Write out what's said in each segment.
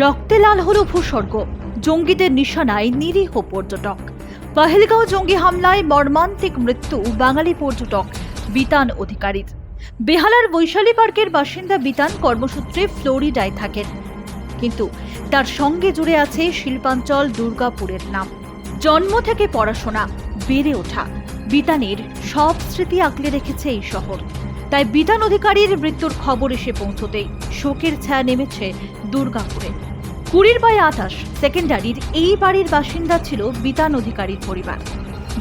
রক্তে লাল হলো ভূস্বর্গ। জঙ্গিদের নিশানায় নিরীহ পর্যটক। পাহেলগাঁও জঙ্গি হামলায় মর্মান্তিক মৃত্যু বাঙালি পর্যটক বিতান অধিকারীর। বেহালার বৈশালী পার্কের বাসিন্দা বিতান কর্মসূত্রে ফ্লোরিডায় থাকেন। কিন্তু তার সঙ্গে জুড়ে আছে শিল্পাঞ্চল দুর্গাপুরের নাম। জন্ম থেকে পড়াশোনা, বেড়ে ওঠা বিতানের সব স্মৃতি আঁকলে রেখেছে এই শহর। তাই বিতান অধিকারীর মৃত্যুর খবর এসে পৌঁছতেই শোকের ছায়া নেমেছে দুর্গাপুরে। কুড়ির বাই আঠাশ, সেকেন্ডারির এই বাড়ির বাসিন্দা ছিল বিতান অধিকারীর পরিবার।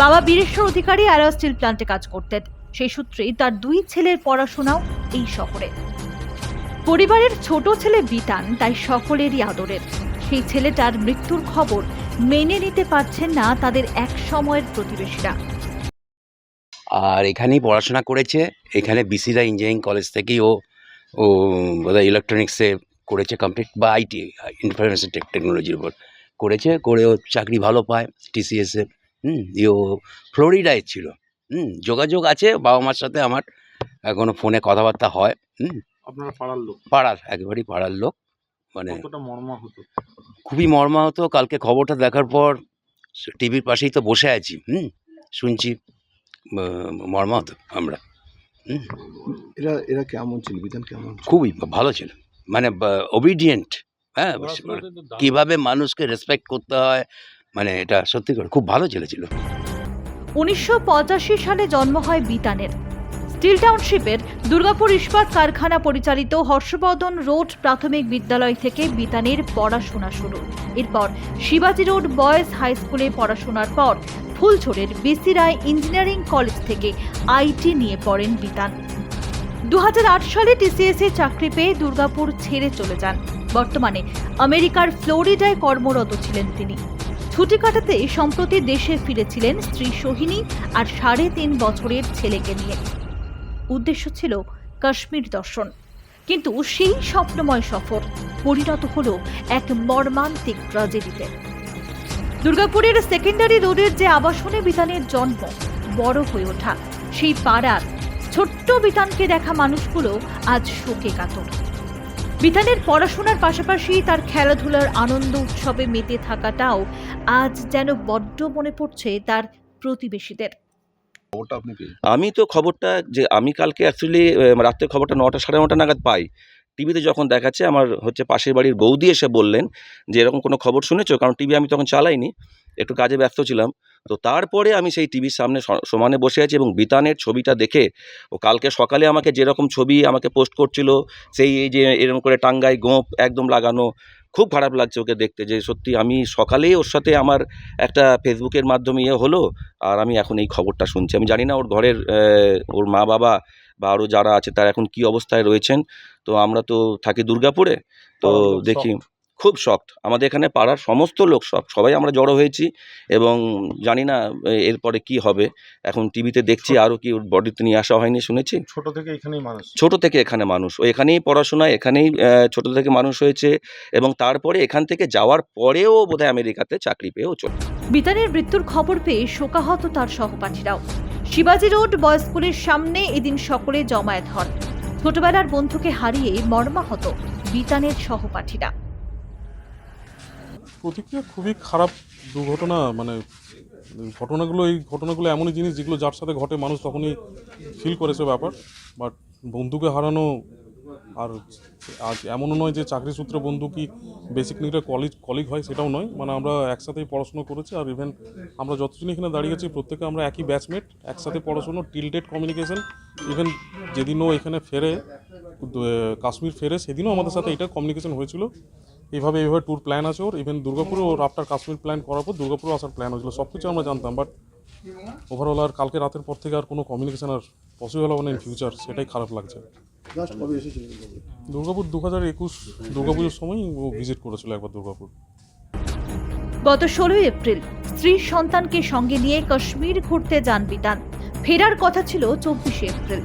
বাবা বীরেশ্বর অধিকারী অ্যারো স্টিল প্ল্যান্টে কাজ করতেন। সেই সূত্রেই তার দুই ছেলের পড়াশোনাও এই শহরে। পরিবারের ছোট ছেলে বিতান তাই সকলেরই আদরের। সেই ছেলেটার মৃত্যুর খবর মেনে নিতে পারছেন না তাদের এক সময়ের প্রতিবেশীরা। আর এখানেই পড়াশোনা করেছে। এখানে বিসিরা ইঞ্জিনিয়ারিং কলেজ থেকেই ও ও বোধহয় ইলেকট্রনিক্সে করেছে কমপ্লিট বা আইটি ইনফরমেশন টেকনোলজির উপর করেছে। করে ও চাকরি ভালো পায় টিসিএসে হুম দিয়ে ও ফ্লোরিডায় ছিল। হুম যোগাযোগ আছে বাবা মার সাথে আমার এখনও ফোনে কথাবার্তা হয়। হুম। আপনার পাড়ার লোক? পাড়ার একেবারেই পাড়ার লোক। মানে কতটা মর্মা হতো খুবই মর্মাহত। কালকে খবরটা দেখার পর টিভির পাশেই তো বসে আছি। হুম শুনছি। আহ, আমরা। এরা এরা কেমন ছিল? বিধান কেমন খুবই ভালো ছিল। মানে ওবিডিয়েন্ট হ্যাঁ কীভাবে মানুষকে রেসপেক্ট করতে হয় মানে এটা সত্যি করে খুব ভালো ছেলে ছিল উনিশশো পঁচাশি সালে জন্ম হয় বিতানের। স্টিল টাউনশিপের দুর্গাপুর ইস্পাত কারখানা পরিচালিত হর্ষবর্ধন রোড প্রাথমিক বিদ্যালয় থেকে বিতানের পড়াশোনা শুরু। এরপর শিবাজি রোড বয়েজ হাই স্কুলে পড়াশোনার পর ফুলছড়ের বিসি রায় ইঞ্জিনিয়ারিং কলেজ থেকে আইটি নিয়ে পড়েন বিতান। দুই হাজার আট সালে টিসিএস চাকরি পেয়ে দুর্গাপুর ছেড়ে চলে যান। বর্তমানে আমেরিকার ফ্লোরিডায় কর্মরত ছিলেন তিনি। ছুটি কাটাতে সম্প্রতি দেশে ফিরেছিলেন স্ত্রী সোহিনী আর সাড়ে তিন বছরের ছেলেকে নিয়ে। উদ্দেশ্য ছিল কাশ্মীর দর্শন। কিন্তু সেই স্বপ্নময় সফর পরিণত হলো এক মর্মান্তিক ট্রাজেডিতে দুর্গাপুরের সেকেন্ডারি রোডের যে আবাসনে বিতানের জন্ম বড় হয়ে ওঠা। সেই পাড়ার ছোট্ট বিতানকে দেখা মানুষগুলো আজ শোকে কাতর। বিতানের পড়াশোনার পাশাপাশি তার খেলাধুলার আনন্দ উৎসবে মেতে থাকাটাও আজ যেন বড্ড মনে পড়ছে তার প্রতিবেশীদের। আমি তো খবরটা যে আমি কালকে অ্যাকচুয়ালি রাত্রে খবরটা নটা সাড়ে নটা নাগাদ পাই। টিভিতে যখন দেখাচ্ছে, আমার হচ্ছে পাশের বাড়ির বৌদি এসে বললেন যে, এরকম কোনো খবর শুনেছো? কারণ টিভি আমি তখন চালাইনি, একটু কাজে ব্যস্ত ছিলাম। তো তারপরে আমি সেই টিভির সামনে সমানে বসে আছি এবং বিতানের ছবিটা দেখে, ও কালকে সকালে আমাকে যেরকম ছবি আমাকে পোস্ট করছিল, সেই এই যে এরকম করে টাঙ্গাই গোঁপ একদম লাগানো, খুব খারাপ লাগছে ওকে দেখতে যে, সত্যি আমি সকালেই ওর সাথে আমার একটা ফেসবুকের মাধ্যমে ইয়ে হলো, আর আমি এখন এই খবরটা শুনছি। আমি জানি না ওর ঘরের ওর মা বাবা বা আরও যারা আছে তারা এখন কি অবস্থায় রয়েছেন? তো আমরা তো থাকি দুর্গাপুরে তো দেখি। খুব শক্ত। আমাদের এখানে পাড়ার সমস্ত লোক সব সবাই আমরা জড়ো হয়েছি এবং জানি না এরপরে কি হবে। এখন টিভিতে দেখছি আরও কি ওর বডিতে নিয়ে আসা হয়নি শুনেছি। ছোট থেকে এখানেই মানুষ। ছোট থেকে এখানে মানুষ। ও এখানেই পড়াশোনা এখানেই ছোট থেকে মানুষ হয়েছে এবং তারপরে এখান থেকে যাওয়ার পরেও বোধহয় আমেরিকাতে চাকরি পেয়েও চলে বিতানের মৃত্যুর খবর পেয়ে শোকাহত তার সহপাঠীরাও। শিবাজি রোড বয়েজ স্কুলের সামনে এদিন সকলে জমায়েত হন। ছোটবেলার বন্ধুকে হারিয়ে মর্মাহত বিতানের সহপাঠীরা। প্রতিক্রিয়া খুবই খারাপ দুর্ঘটনা মানে ঘটনাগুলো, এই ঘটনাগুলো এমনই জিনিস যেগুলো যার সাথে ঘটে, মানুষ তখনই ফিল করেছে ব্যাপার। বাট বন্ধুকে হারানো আর আজ এমনও নয় যে চাকরি সূত্রে বন্ধু কি বেসিক নিডে কলেজ কলিগ হয় সেটাও নয়। মানে আমরা একসাথেই পড়াশুনো করেছি আর ইভেন আমরা যতজন এখানে দাঁড়িয়েছি প্রত্যেকে আমরা একই ব্যাচমেট একসাথে পড়াশোনা টিলটেড কমিউনিকেশন ইভেন যেদিনও এখানে ফেরে কাশ্মীর ফেরে, সেদিনও আমাদের সাথে এটা কমিউনিকেশন হয়েছিল। এইভাবে এইভাবে ট্যুর প্ল্যান আছে ওর ইভেন দুর্গাপুরে ওর আফটার কাশ্মীর প্ল্যান করার পর দুর্গাপুরে আসার প্ল্যান হয়েছিল। সব কিছু আমরা জানতাম বাট ওভারঅল আর কালকে রাতের পর থেকে আর কোনো কমিউনিকেশন আর পসিবল হবে না ইন ফিউচার সেটাই খারাপ লাগছে? দুর্গাপুর? দু হাজার একুশ দুর্গাপুজোর সময় ও ভিজিট করেছিল একবার দুর্গাপুর। গত ষোলোই এপ্রিল স্ত্রী সন্তানকে সঙ্গে নিয়ে কাশ্মীর ঘুরতে যান বিতান ফেরার কথা ছিল চব্বিশে এপ্রিল।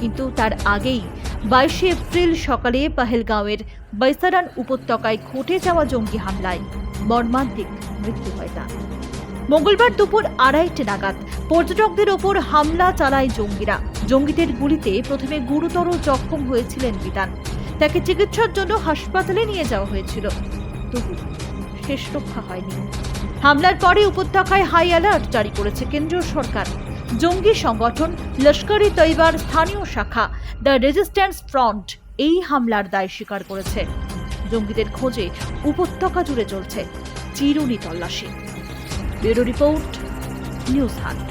কিন্তু তার আগেই বাইশে এপ্রিল সকালে পাহেলগাঁওয়ের বৈসারান উপত্যকায় ঘটে যাওয়া জঙ্গি হামলায় মর্মান্তিক মৃত্যু হয় তার। মঙ্গলবার দুপুর আড়াইটে নাগাদ পর্যটকদের ওপর হামলা চালায় জঙ্গিরা। জঙ্গিদের গুলিতে প্রথমে গুরুতর জখম হয়েছিলেন বিতান তাকে চিকিৎসার জন্য হাসপাতালে নিয়ে যাওয়া হয়েছিল। শেষ রক্ষা হয়নি। হামলার পরে উপত্যকায় হাই অ্যালার্ট জারি করেছে কেন্দ্রীয় সরকার। জঙ্গি সংগঠন লস্কর তৈবার স্থানীয় শাখা, দ্য রেজিস্ট্যান্স ফ্রন্ট, এই হামলার দায় স্বীকার করেছে। জঙ্গিদের খোঁজে উপত্যকা জুড়ে চলছে চিরুনি তল্লাশি। ব্যুরো রিপোর্ট নিউজ হান্ট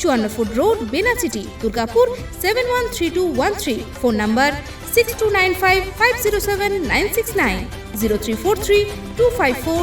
চুয়ান্ন foot road Benachiti Durgapur seven one three two one three phone number six two nine five five zero seven nine six nine zero three four three two five four